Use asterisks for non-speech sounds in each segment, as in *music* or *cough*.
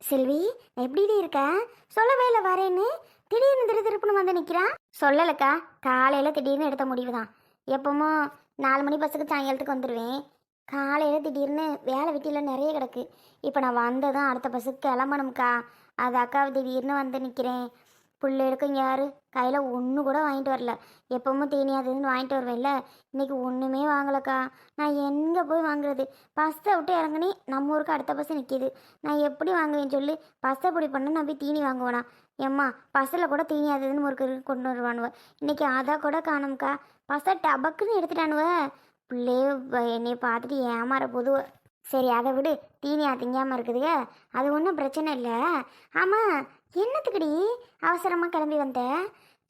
செல்வி எப்படிடி இருக்க? சொல்லவே இல்லை வரேன்னு. திடீர்னு திரு திருப்புன்னு வந்து நிற்கிறான் சொல்லலக்கா காலையில் திடீர்னு எடுத்த முடிவு தான் எப்பவுமோ நாலு மணி பஸ்ஸுக்கு சாயங்காலத்துக்கு வந்துடுவேன் காலையில் திடீர்னு வேலை வீட்டில் நிறைய கிடக்கு. இப்போ நான் வந்ததும் அடுத்த பஸ்ஸுக்கு கிளம்பணும்க்கா. அது அக்கா திடீர்னு வந்து நிற்கிறேன் பிள்ளைகளுக்கும் யார்? கையில் ஒன்று கூட வாங்கிட்டு வரல. எப்பவும் தீனி வாங்கிட்டு வருவேன்ல இன்னைக்கு ஒன்றுமே வாங்கலக்கா. நான் எங்கே போய் வாங்குறது? பஸ்ஸை விட்டு இறங்குனே நம்ம ஊருக்கு அடுத்த பஸ்ஸு நிற்கிது நான் எப்படி வாங்குவேன்னு சொல்லி? பஸ்ஸை பிடி பண்ண நான் போய் தீனி வாங்குவேனா? ஏம்மா பஸ்ஸில் கூட தீனி அது முறுக்கு கொண்டு வருவானுவ. இன்றைக்கி அதை கூட காணும்க்கா. பஸ்ஸை டபக்குன்னு எடுத்துட்டானுவ. பிள்ளைய என்னை பார்த்துட்டு ஏமாற போதுவ. சரி அதை விடு. தீனி திங்காமல் இருக்குதுங்க அது ஒன்றும் பிரச்சனை இல்லை. ஆமாம் என்னத்துக்குடி அவசரமாக கிளம்பி வந்த?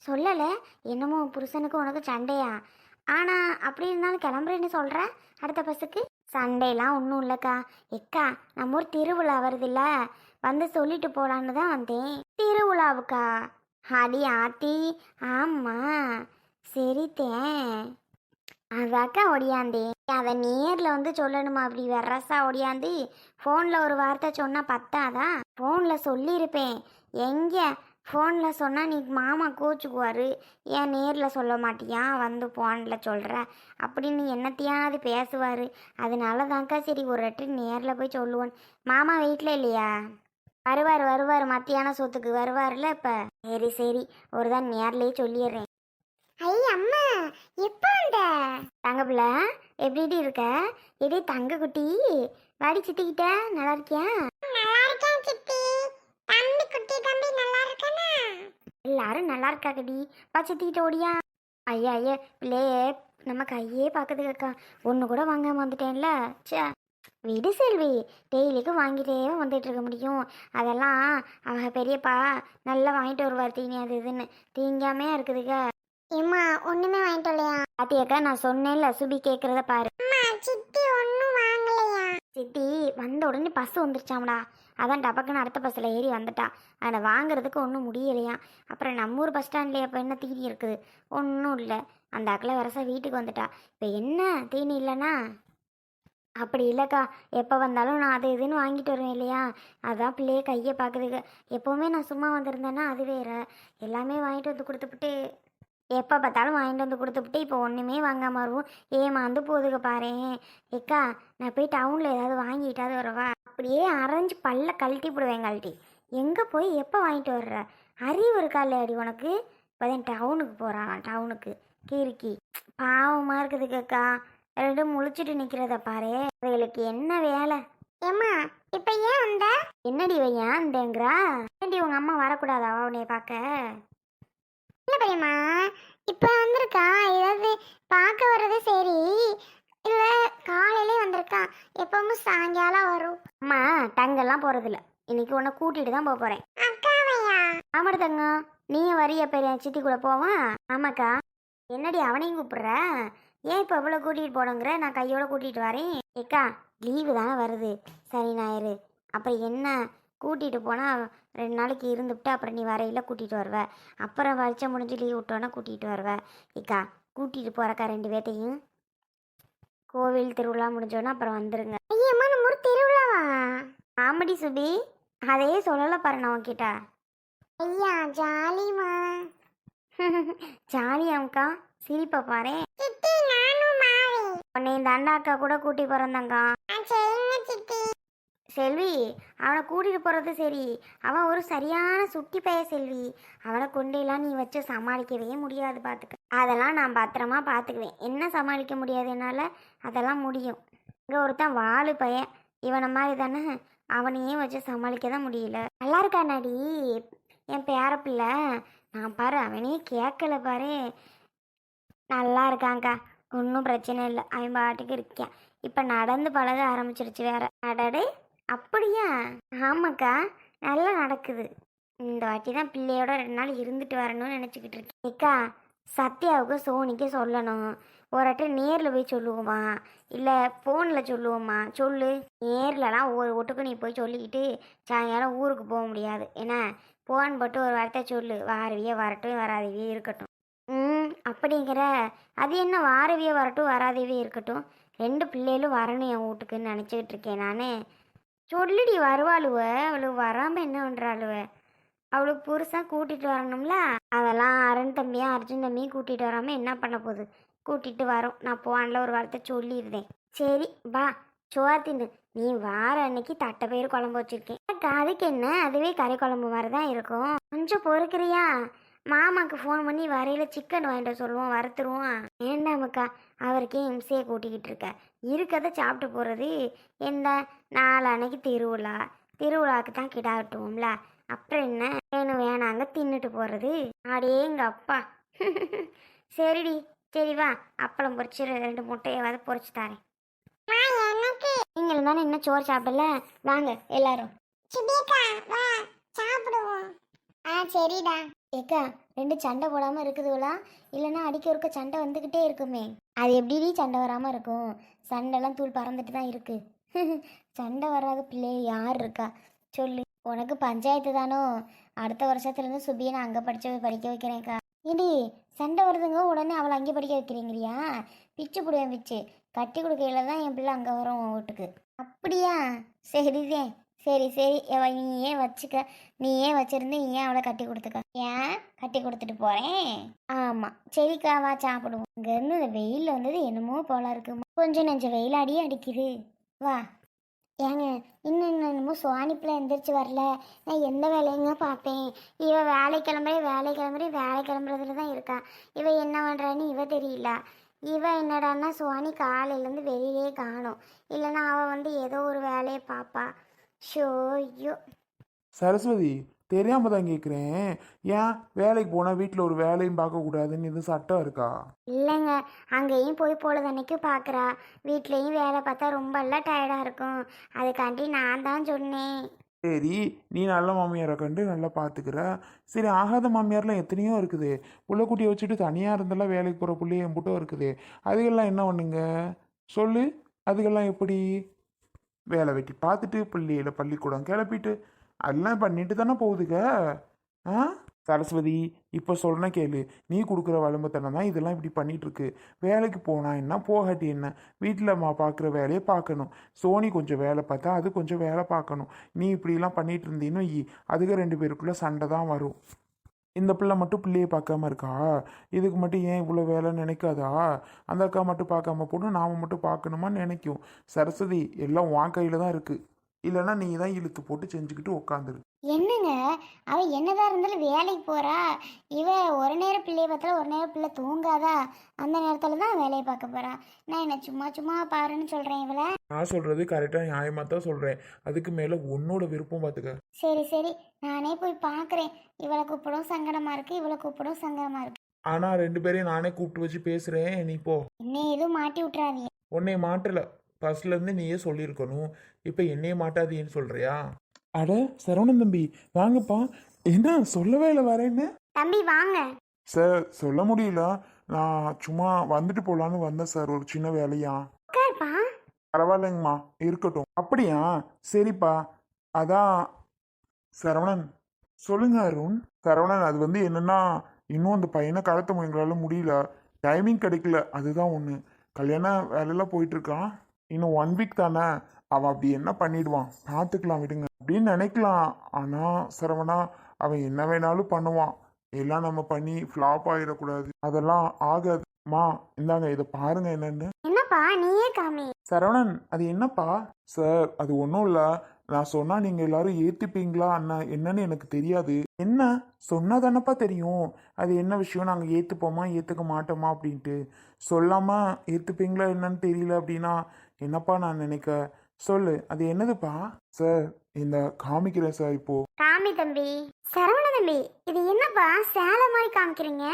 சொல்லலை. என்னமோ புருஷனுக்கு உனக்கு சண்டையா? ஆனால் அப்படி இருந்தாலும் கிளம்புறேன்னு சொல்கிற அடுத்த பஸ்ஸுக்கு? சண்டைலாம் ஒன்றும் இல்லைக்கா. எக்கா நம்ம ஊர் திருவிழா வருதுல்ல. வந்து சொல்லிட்டு போகலான்னு தான் வந்தேன். திருவிழாவுக்கா? அடி ஆத்தி. ஆமாம் சரித்தேன் அதாக்கா ஒடியாந்தே. அதை நேரில் வந்து சொல்லணுமா அப்படி வெரசா ஒடியாந்து? ஃபோனில் ஒரு வார்த்தை சொன்னால் பத்தாதா? ஃபோனில் சொல்லியிருப்பேன். எங்கே? ஃபோனில் சொன்னால் நீ மாமா கோச்சுக்குவார். ஏன் நேரில் சொல்ல மாட்டியா? வந்து ஃபோனில் சொல்கிற அப்படின்னு என்னத்தையாவது பேசுவார். அதனால தான்க்கா சரி ஒரு வாட்டி நேரில் போய் சொல்லுவோன் மாமா வீட்டில் இல்லையா? வருவார் வருவார். மத்தியான சொத்துக்கு வருவார்ல இப்போ? சரி சரி. ஒரு தான் நேர்லேயே சொல்லிடுறேன். ஐ அம்மா. எப்போ வந்த? தங்க பிள்ளை எப்படிடி இருக்க? எடி தங்க குட்டி. வாடி சித்திக்கிட்ட நல்லா இருக்கியா நல்லா இருக்கேன் சித்தி தம்பி குட்டி தம்பி நல்லா இருக்கானா எல்லாரும் நல்லா இருக்காக்கடி பா சித்திக்கிட்ட ஓடியா? ஐயா ஐயா பிள்ளையே நம்ம கையே பார்க்குதுக்கு அக்கா. ஒன்று கூட வாங்காம வந்துட்டேன்ல. ச்சே. விடு செல்வி டெய்லிக்கும் வாங்கிட்டே வந்துட்டு இருக்க முடியும். அதெல்லாம் அவங்க பெரியப்பா நல்லா வாங்கிட்டு வருவார். தீனி அது இதுன்னு. தீங்காமே இருக்குதுங்க ஏம்மா ஒண்ணுமே வாங்கிட்டு வரலையா? பாத்தியாக்கா நான் சொன்னேன்ல சுபி கேட்குறத பாரு. சித்தி ஒன்றும் வாங்கலையா? சித்தி வந்த உடனே பஸ் வந்துருச்சாம்டா. அதான் டபக்குன்னு அடுத்த பஸ்ஸில் ஏறி வந்துட்டா. அதை வாங்குறதுக்கு ஒன்றும் முடியலையா? அப்புறம் நம்ம ஊர் பஸ் ஸ்டாண்ட்லேயே இப்போ என்ன தீனி இருக்குது? ஒன்றும் இல்லை. அந்த அக்கில் வரசா வீட்டுக்கு வந்துட்டா. இப்போ என்ன? தீனி இல்லைன்னா அப்படி இல்லைக்கா. எப்போ வந்தாலும் நான் அது இதுன்னு வாங்கிட்டு வருவேன் இல்லையா? அதான் பிள்ளையே கையை பார்க்குதுக்கு எப்போவுமே நான் சும்மா வந்திருந்தேன்னா அது வேற. எல்லாமே வாங்கிட்டு வந்து கொடுத்துப்புட்டு எப்போ பார்த்தாலும் வாங்கிட்டு வந்து கொடுத்துப்புட்டு இப்போ ஒன்றுமே வாங்காமல் வருவோம். ஏமாந்து போதுக பாரேன். ஏக்கா நான் போய் டவுனில் ஏதாவது வாங்கிட்டாவது வரவா? அப்படியே அரைஞ்சு பல்ல கழட்டி போடுவேன் கழட்டி எங்கே போய் எப்போ வாங்கிட்டு வர்ற? அறிவு இருக்கா இல்லையாடி உனக்கு? இப்போதான் டவுனுக்கு போகிறான் டவுனுக்கு. கிறுக்கி பாவமாக இருக்குதுக்கா ரெண்டும் முழிச்சிட்டு நிற்கிறத பாரு. அதுகளுக்கு என்ன வேலை? ஏம்மா இப்போ ஏன் வந்த? என்னடி வையன் இந்தேங்கிறா ஏண்டி உங்கள் அம்மா வரக்கூடாதா உன்னைய பார்க்க? இல்ல பெரியம்மா இப்போ வந்திருக்கா? ஏதாவது பார்க்க வர்றது சரி. இல்ல காலையிலே வந்திருக்கா. எப்பவும் சாயங்காலம் வரும். அம்மா தங்கெல்லாம் போகிறதில்ல இன்னைக்கு உன்னை கூட்டிகிட்டு தான் போக அக்காவையா? ஆமாடி தங்கம் நீயும் வரிய பெரிய சித்தி கூட போவான் ஆமாக்கா. என்னடி அவனையும் கூப்பிடுற? ஏன் இப்போ இவ்வளோ கூட்டிகிட்டு போனங்கிற நான் கையோட கூட்டிகிட்டு வரேன். ஏக்கா லீவு தானே வருது. சனி ஞாயிறு அப்புறம் என்ன? கூட்டிகிட்டு போனால் ரெண்டு நாளைக்கு இருந்துவிட்டு அப்புறம் நீ வரையில கூட்டிகிட்டு வருவ. அப்புறம் வரிச்ச முடிஞ்சு லீவ் விட்டோன்னா கூட்டிகிட்டு வருவ. ஏக்கா கூட்டிகிட்டு போகிறக்கா ரெண்டு பேர்த்தையும்? கோவில் திருவிழா முடிஞ்சோன்னா அப்புறம் வந்துருங்க. ஐயம்மா நம்ம ஊர் திருவிழாவா? ஆமாடி சுபி. அதையே சொல்லலை பாரு நான் உன்கிட்ட ஐயா ஜாலிமா ஜாலியாம்க்கா சிரிப்பை பாரு உன்னை இந்த அண்ணா அக்கா கூட கூட்டி பிறந்தாங்க செல்வி அவனை கூட்டிகிட்டு போகிறது சரி. அவன் ஒரு சரியான சுட்டி பைய செல்வி. அவனை கொண்டெல்லாம் நீ வச்சு சமாளிக்கவே முடியாது பார்த்துக்க அதெல்லாம் நான் பத்திரமா பார்த்துக்குவேன் என்ன சமாளிக்க முடியாது என்னால்? அதெல்லாம் முடியும். இங்கே ஒருத்தன் வாழு பையன். இவனை மாதிரி தானே அவனையே வச்சு சமாளிக்க தான் முடியல. நல்லா இருக்காண்ணாடி என் பேர பிள்ளை. நான் பாரு அவனே கேட்கல பாரு. நல்லா இருக்காங்க்கா ஒன்றும் பிரச்சனை இல்லை. அவன் பாட்டுக்கு இருக்கேன் இப்போ நடந்து பழக ஆரம்பிச்சிருச்சு வேற. அடடே. அப்படியா? ஆமாக்கா நல்லா நடக்குது. இந்த வாட்டி தான் பிள்ளையோட ரெண்டு நாள் இருந்துட்டு வரணும்னு நினச்சிக்கிட்டு இருக்கேன். ஏக்கா சத்யாவுக்கு சோனிக்கு சொல்லணும். ஒரு வாட்டி நேரில் போய் சொல்லுவோமா? இல்லை ஃபோனில் சொல்லுவோமா? சொல்லு. நேர்லலாம் ஒரு ஒட்டுக்கு நீ போய் சொல்லிக்கிட்டு சாயங்காலம் ஊருக்கு போக முடியாது. என்ன ஃபோன் போட்டு ஒரு வார்த்தை சொல்லு. வாரவியே வரட்டும் வராதவியே இருக்கட்டும். ம் அப்படிங்கிற. அது என்ன வாரவியே வரட்டும் வராதவியே இருக்கட்டும். ரெண்டு பிள்ளைகளும் வரணும் என் வீட்டுக்குன்னு நினச்சிக்கிட்டு இருக்கேன் நான். சொல்லிடி வருவாளுவ. அவளுக்கு வராமல் என்ன பண்ணுறாளுவ அவளுக்கு புருஷன் கூட்டிகிட்டு வரணும்ல? அதெல்லாம் அருண் தம்பியும் அர்ஜுன் தம்பியும் கூட்டிகிட்டு வராமல் என்ன பண்ண போகுது? கூட்டிகிட்டு வரோம். நான் போனில் ஒரு வார்த்தை சொல்லியிருந்தேன் சரி வா. சுவா தின்னு. நீ வார அன்னைக்கு தட்டை பயிர் குழம்பு வச்சிருக்கேன். அதுக்கு என்ன? அதுவே கறி குழம்பு மாதிரி தான் இருக்கும். கொஞ்சம் பொறுக்கிறியா? மாமாக்கு ஃபோன் பண்ணி வரையில சிக்கன் வாங்கிட்டு சொல்லுவோம் வறுத்துருவோம். ஏண்டாமக்கா அவருக்கே இம்சையை கூட்டிக்கிட்டு இருக்க. இருக்கதை சாப்பிட்டு போகிறது எந்த நாலு அன்னைக்கு திருவிழா? திருவிழாவுக்கு தான் கிடா வெட்டுவோம்ல அப்புறம் என்ன? வேணும் வேணாங்க தின்னுட்டு போகிறது அடே எங்க அப்பா. *laughs* சரிடி சரி வா அப்பளம் பொரிச்சு ரெண்டு முட்டையாவது பொரிச்சு தரேன். நீங்களும் தானே இன்னும் சோறு சாப்பிடல? வாங்க எல்லாரும். ஆ சரிடா. ஏக்கா ரெண்டு சண்டை போடாமல் இருக்குதுவளா? இல்லைன்னா அடிக்க ஒருக்க சண்டை வந்துக்கிட்டே இருக்குமே. அது எப்படி சண்டை வராமல் இருக்கும்? சண்டைலாம் தூள் பறந்துட்டு தான் இருக்கு. *laughs* சண்டை வராத பிள்ளை யார் இருக்கா? சொல்லு. உனக்கு பஞ்சாயத்து தானோ? அடுத்த வருஷத்துலேருந்து சுபியை நான் அங்கே படிச்சு படிக்க வைக்கிறேன்க்கா. ஏடி சண்டை வருதுங்க உடனே அவளை அங்கே படிக்க வைக்கிறீங்கறியா? பிச்சு பிடுவேன் பிச்சு. கட்டி கொடுக்கையில தான் என் பிள்ளை அங்கே வரும் வீட்டுக்கு. அப்படியா? சரிதே. சரி சரி. அவ நீ ஏன் வச்சுக்க நீ ஏன் வச்சிருந்து நீ ஏன் அவளை கட்டி கொடுத்துக்க? ஏன்? கட்டி கொடுத்துட்டு போறேன். ஆமா. சரிக்கா வா சாப்பிடுவோம். இங்க இருந்து இந்த வெயில் வந்தது என்னமோ போல இருக்குமா கொஞ்சம் நெஞ்ச வெயிலாடியே அடிக்குது. வா. ஏங்க இன்னும் இன்னும் என்னமோ சுவானிப்பில் எந்திரிச்சு வரல. நான் எந்த வேலையுங்க பார்ப்பேன்? இவ வேலை கிளம்புறே வேலை கிளம்புறே வேலை கிளம்புறதுல தான் இருக்கா. இவ என்ன பண்ணுறான்னு இவ தெரியல. இவ என்னடான்னா சுவானி காலையிலேருந்து வெளியிலே காணும். இல்லைன்னா அவள் வந்து ஏதோ ஒரு வேலையை பார்ப்பா. ஷோ ஐயோ சரஸ்வதி தெரியாம தான் கேட்குறேன் ஏன்? வேலைக்கு போனால் வீட்டில் ஒரு வேலையும் பார்க்கக்கூடாதுன்னு எதுவும் சட்டம் இருக்கா? இல்லைங்க அங்கேயும் போய் பொழுதன்னைக்கு பார்க்குறா வீட்லேயும் வேலை பார்த்தா ரொம்ப எல்லாம் டயர்டாக இருக்கும். அதுக்காண்டி நான் தான் சொன்னேன். சரி நீ நல்ல மாமியாரை கண்டு நல்லா பார்த்துக்கிற சரி ஆகாத மாமியார்லாம் எத்தனையோ இருக்குது. புள்ளக்குட்டியை வச்சுட்டு தனியாக இருந்தாலும் வேலைக்கு போகிற புள்ளைய எம்புட்டும் இருக்குது. அதுக்கெல்லாம் என்ன பண்ணுங்க? சொல்லு அதுக்கெல்லாம் எப்படி? வேலை வெட்டி பார்த்துட்டு பிள்ளையில பள்ளிக்கூடம் கிளப்பிட்டு அதெல்லாம் பண்ணிட்டு தானே போகுதுங்க ஆ? சரஸ்வதி இப்போ சொல்றேன கேளு. நீ கொடுக்குற வளம்பத்தனம் தான் இதெல்லாம் இப்படி பண்ணிகிட்ருக்கு வேலைக்கு போனால் என்ன? போகாட்டி என்ன? வீட்டில் மா பார்க்குற வேலையை பார்க்கணும் சோனி கொஞ்சம் வேலை பார்த்தா அது கொஞ்சம் வேலை பார்க்கணும். நீ இப்படிலாம் பண்ணிகிட்டு இருந்தீன்னு அதுக்கு ரெண்டு பேருக்குள்ளே சண்டை தான் வரும். இந்த பிள்ளை மட்டும் பிள்ளையை பார்க்காம இருக்கா? இதுக்கு மட்டும் ஏன் இவ்வளோ வேலை நினைக்காதா? அந்த அக்கா மட்டும் பார்க்காம போட்டு நாம் மட்டும் பார்க்கணுமான்னு நினைக்கும். சரஸ்வதி எல்லாம் உன் கையில் தான் இருக்குது இல்லைன்னா நீ தான் இழுத்து போட்டு செஞ்சுக்கிட்டு உட்காந்துரு என்னங்க? அவள் என்னதான் இருந்தாலும் வேலைக்கு போகிறா இவ ஒரு நேரம் பிள்ளைய பார்த்தா ஒரு நேரம் பிள்ளை தூங்காதா? அந்த நேரத்தில் தான் வேலையை பார்க்க போகிறா நான் என்ன சும்மா சும்மா பாருன்னு சொல்கிறேன் இவளை? நான் சொல்கிறது கரெக்டாக நியாயமாக தான் சொல்கிறேன் அதுக்கு மேலே உன்னோட விருப்பம் பார்த்துக்க. சரி சரி. நானே போய் பார்க்குறேன். இவளை கூப்பிடும் சங்கடமாக இருக்குது இவளை கூப்பிடும் சங்கடமாக இருக்குது ஆனால் ரெண்டு பேரையும் நானே கூப்பிட்டு வச்சு பேசுகிறேன் நீ போ. என்ன எதுவும் மாட்டி விட்றாதீங்க உன்னை மாட்டல ஃபர்ஸ்ட்லேருந்து நீயே சொல்லியிருக்கணும். இப்போ என்னையே மாட்டாதீன்னு சொல்கிறியா அட சரவணன் தம்பி வாங்கப்பா. என்ன சொல்லவே இல்லை வரேன்னு தம்பி வாங்க. சார் சொல்ல முடியல. நான் சும்மா வந்துட்டு போகலான்னு வந்தேன் சார். ஒரு சின்ன வேலையா? உட்காருப்பா. பரவாயில்லைங்கம்மா இருக்கட்டும். அப்படியா? சரிப்பா. அதான் சரவணன். சொல்லுங்க அருண். சரவணன் அது வந்து என்னன்னா இன்னும் அந்த பையனை கடத்த எங்களால முடியல. டைமிங் கிடைக்கல. அதுதான் ஒன்று கல்யாண வேலையெல்லாம் போயிட்டு இருக்கான் இன்னும் ஒன் வீக் தானே? அவன் அப்படி என்ன பண்ணிடுவான்? பார்த்துக்கலாம் விடுங்க. அப்படின்னு நினைக்கலாம். ஆனால் சரவணா அவன் என்ன வேணாலும் பண்ணுவான். எல்லாம் நம்ம பண்ணி ஃப்ளாப் ஆயிடக்கூடாது. அதெல்லாம் ஆகாதுமா இந்தாங்க இதை பாருங்க என்னன்னு. என்னப்பா? நீயே காமி. சரவணன் அது என்னப்பா? சார் அது ஒன்றும் இல்லை. நான் சொன்னா நீங்க எல்லாரும் ஏத்துப்பீங்களா அண்ணா? என்னன்னு எனக்கு தெரியாது. என்ன? சொன்னா தானப்பா தெரியும். அது என்ன விஷயம்? நாங்க ஏத்துப்போமா? ஏத்துக்க மாட்டோமா? அப்படின்ட்டு. சொல்லாம ஏத்துப்பீங்களா என்னன்னு தெரியல அப்படின்னா என்னப்பா நான் நினைக்க? சொல்லு. அது என்னதுப்பா? சார் இந்த காமிக்கிறேன் சார் இப்போ. காமி தம்பி. சரவண தம்பி இது என்னப்பா? சேலை மாதிரி காமிக்கிறீங்க?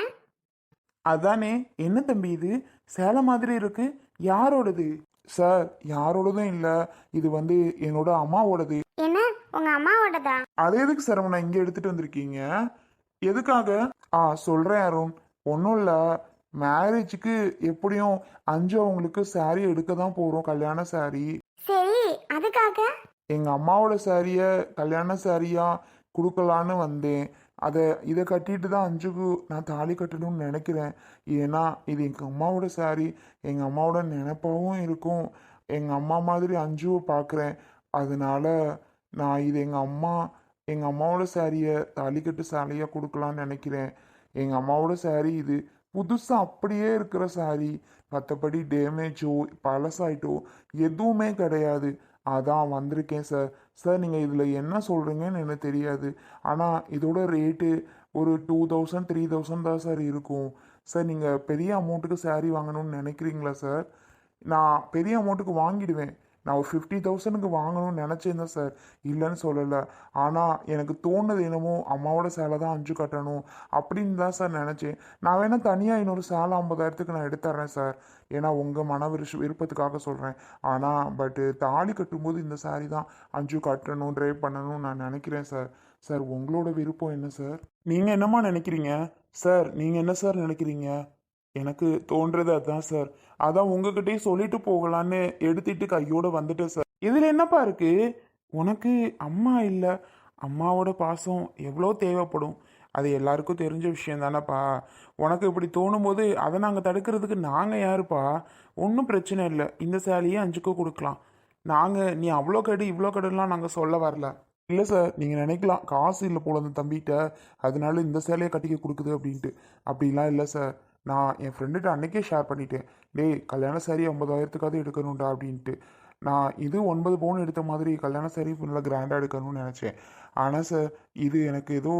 அதானே. என்ன தம்பி இது? சேலை மாதிரி இருக்கு. யாரோடது? சார் யாரோடதும் இல்லை. இது வந்து என்னோட அம்மாவோடது. என்ன? உங்க அம்மாவோடதா? அது எதுக்கு சரவணா இங்கே எடுத்துட்டு வந்திருக்கீங்க? எதுக்காக? ஆ சொல்கிறேன் அருண். ஒன்றும் இல்லை. மேரேஜுக்கு எப்படியும் அஞ்சு அவங்களுக்கு saree எடுக்க தான் போகிறோம் கல்யாண saree. சரி அதுக்காக? எங்கள் அம்மாவோட சாரியை கல்யாண சாரியாக கொடுக்கலான்னு வந்தேன். அதை இதை கட்டிட்டு தான் அஞ்சுக்கு நான் தாலி கட்டணும்னு நினைக்கிறேன். ஏன்னா இது எங்கள் அம்மாவோட சாரி எங்கள் அம்மாவோட நினைப்பாகவும் இருக்கும். எங்கள் அம்மா மாதிரி அஞ்சுவை பார்க்குறேன் அதனால நான் இது எங்கள் அம்மா எங்கள் அம்மாவோட சாரியை தாலிக்கட்டு சாலையாக கொடுக்கலான்னு நினைக்கிறேன். எங்கள் அம்மாவோட சாரி இது புதுசாக அப்படியே இருக்கிற சாரி மற்றபடி டேமேஜோ பழசாயிட்டோ எதுவுமே கிடையாது. அதான் வந்திருக்கேன் சார் சார் நீங்கள் இதில் என்ன சொல்கிறீங்கன்னு எனக்கு தெரியாது. ஆனால் இதோட ரேட்டு ஒரு டூ தௌசண்ட் த்ரீ தௌசண்ட் தான் சார் இருக்கும். சார் நீங்கள் பெரிய அமௌண்ட்டுக்கு saree வாங்கணும்னு நினைக்கிறீங்களா சார் நான் பெரிய அமௌண்ட்டுக்கு வாங்கிடுவேன். நான் ஒரு ஃபிஃப்டி தௌசண்ட்க்கு வாங்கணும்னு நினச்சிருந்தேன் சார் இல்லைன்னு சொல்லலை. ஆனால் எனக்கு தோணுது என்னமோ அம்மாவோட சேலை தான் அஞ்சு கட்டணும் அப்படின்னு தான் சார் நினச்சேன். நான் வேணால் தனியாக இன்னொரு சேலை ஐம்பதாயிரத்துக்கு நான் எடுத்துட்றேன் சார் ஏன்னா உங்கள் மன விருஷ விருப்பத்துக்காக சொல்கிறேன் ஆனால் பட்டு தாலி கட்டும்போது இந்த சாரீ தான் அஞ்சு கட்டணும் ட்ரைவ் பண்ணணும்னு நான் நினைக்கிறேன் சார் சார் உங்களோட விருப்பம் என்ன சார் நீங்கள் என்னம்மா நினைக்கிறீங்க? சார் நீங்கள் என்ன சார் நினைக்கிறீங்க? எனக்கு தோன்றது அதான் சார் அதான் உங்ககிட்டயே சொல்லிட்டு போகலான்னு எடுத்துட்டு கையோட வந்துட்டேன் சார் இதில் என்னப்பா இருக்கு? உனக்கு அம்மா இல்லை. அம்மாவோட பாசம் எவ்வளோ தேவைப்படும்? அது எல்லாருக்கும் தெரிஞ்ச விஷயம் தானேப்பா. உனக்கு இப்படி தோணும் போது அதை நாங்கள் தடுக்கிறதுக்கு நாங்கள் யாருப்பா? ஒன்றும் பிரச்சனை இல்லை. இந்த சேலையே அஞ்சுக்கு கொடுக்கலாம். நாங்கள் நீ அவ்வளோ கடு இவ்வளோ கடுலாம் நாங்கள் சொல்ல வரல. இல்லை சார் நீங்கள் நினைக்கலாம் காசு இல்லை போல அந்த தம்பிகிட்ட. அதனால இந்த சேலையை கட்டிக்க கொடுக்குது அப்படின்ட்டு. அப்படிலாம் இல்லை சார் நான் என் ஃப்ரெண்டுகிட்ட அன்னைக்கே ஷேர் பண்ணிட்டேன். டேய் கல்யாண சாரி ஐம்பதாயிரத்துக்காவது எடுக்கணும்டா அப்படின்ட்டு. நான் இது ஒன்பது பவுன் எடுத்த மாதிரி கல்யாண சாரி நல்லா கிராண்டாக எடுக்கணும்னு நினச்சேன். ஆனால் சார் இது எனக்கு ஏதோ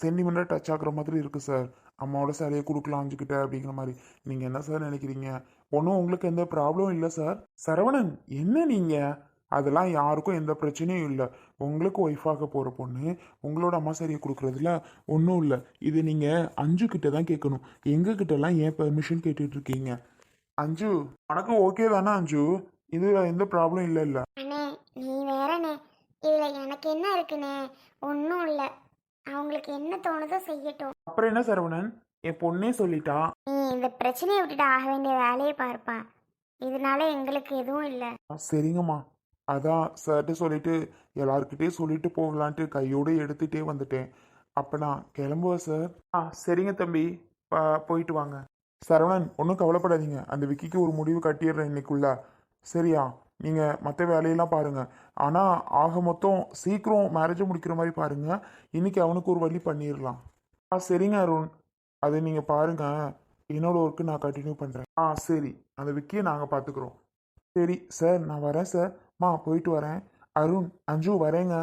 சென்டிமெண்ட்டாக டச் ஆகுற மாதிரி இருக்குது சார் அம்மாவோட சாரியை கொடுக்கலாம் அஞ்சுக்கிட்ட அப்படிங்கிற மாதிரி. நீங்கள் என்ன சார் நினைக்கிறீங்க? ஒன்றும் உங்களுக்கு எந்த ப்ராப்ளம் இல்லை சார் சரவணன் என்ன நீங்கள் அதெல்லாம் யாருக்கும் எந்த பிரச்சனையும் இல்லை. உங்களுக்கு ஒய்ஃபாக போகிற பொண்ணு உங்களோட அம்மா சரியை கொடுக்குறதுல ஒன்றும் இல்லை. இது நீங்கள் அஞ்சு கிட்ட தான் கேட்கணும். எங்கள் கிட்டலாம் ஏன் பெர்மிஷன் கேட்டுட்டு இருக்கீங்க? அஞ்சு உனக்கு ஓகே தானே அஞ்சு? இதில் எந்த ப்ராப்ளம் இல்லை இல்லை. அண்ணே நீ வேறண்ணே. இதுல எனக்கு என்ன இருக்குண்ணே? ஒன்றும் இல்லை. அவங்களுக்கு என்ன தோணுதோ செய்யட்டும். அப்புறம் என்ன சரவணன்? என் பொண்ணே சொல்லிட்டா? நீ இந்த பிரச்சனையை விட்டுட்டு ஆக வேண்டிய வேலையை பார்ப்பா. இதனால எங்களுக்கு எதுவும் இல்லை. சரிங்கம்மா. அதான் சார்ட்டு சொல்லிட்டு எல்லார்கிட்டயும் சொல்லிட்டு போகலான்ட்டு கையோடு எடுத்துகிட்டே வந்துட்டேன். அப்போ நான் கிளம்புவேன் சார் ஆ சரிங்க தம்பி. போயிட்டு வாங்க. சரவணன் ஒன்றும் கவலைப்படாதீங்க. அந்த விக்கிக்கு ஒரு முடிவு கட்டிடுறேன் இன்னைக்குள்ள. சரியா? நீங்கள் மற்ற வேலையெல்லாம் பாருங்கள் ஆனால் ஆக மொத்தம் சீக்கிரம் மேரேஜை முடிக்கிற மாதிரி பாருங்கள் இன்னைக்கு அவனுக்கு ஒரு வழி பண்ணிடலாம். ஆ சரிங்க அருண். அது நீங்கள் பாருங்கள் என்னோட ஒர்க்கு நான் கண்டினியூ பண்ணுறேன் ஆ சரி. அந்த விக்கியை நாங்கள் பார்த்துக்குறோம் சரி சார் நான் வரேன் சார் மா போயிட்டு வரேன். அருண் அஞ்சு வரேங்க.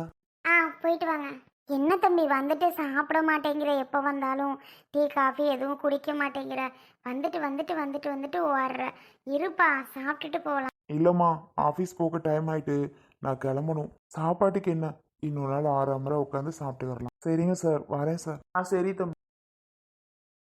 ஆ போயிட்டு வாங்க. என்ன தம்பி வந்துட்டு சாப்பிட மாட்டேங்கிற. எப்போ வந்தாலும் டீ காஃபி எதுவும் குடிக்க மாட்டேங்கிற. வந்துட்டு வந்துட்டு வந்துட்டு வந்துட்டு ஓடுற. இருப்பா சாப்பிட்டுட்டு போகலாம் இல்லைம்மா ஆஃபீஸ் போக டைம் ஆயிட்டு. நான் கிளம்பணும். சாப்பாட்டுக்கு என்ன? இன்னொரு நாள் ஆறாமரை உட்காந்து சாப்பிட்டு வரலாம். சரிங்க சார் வரேன் சார் ஆ சரி தம்பி.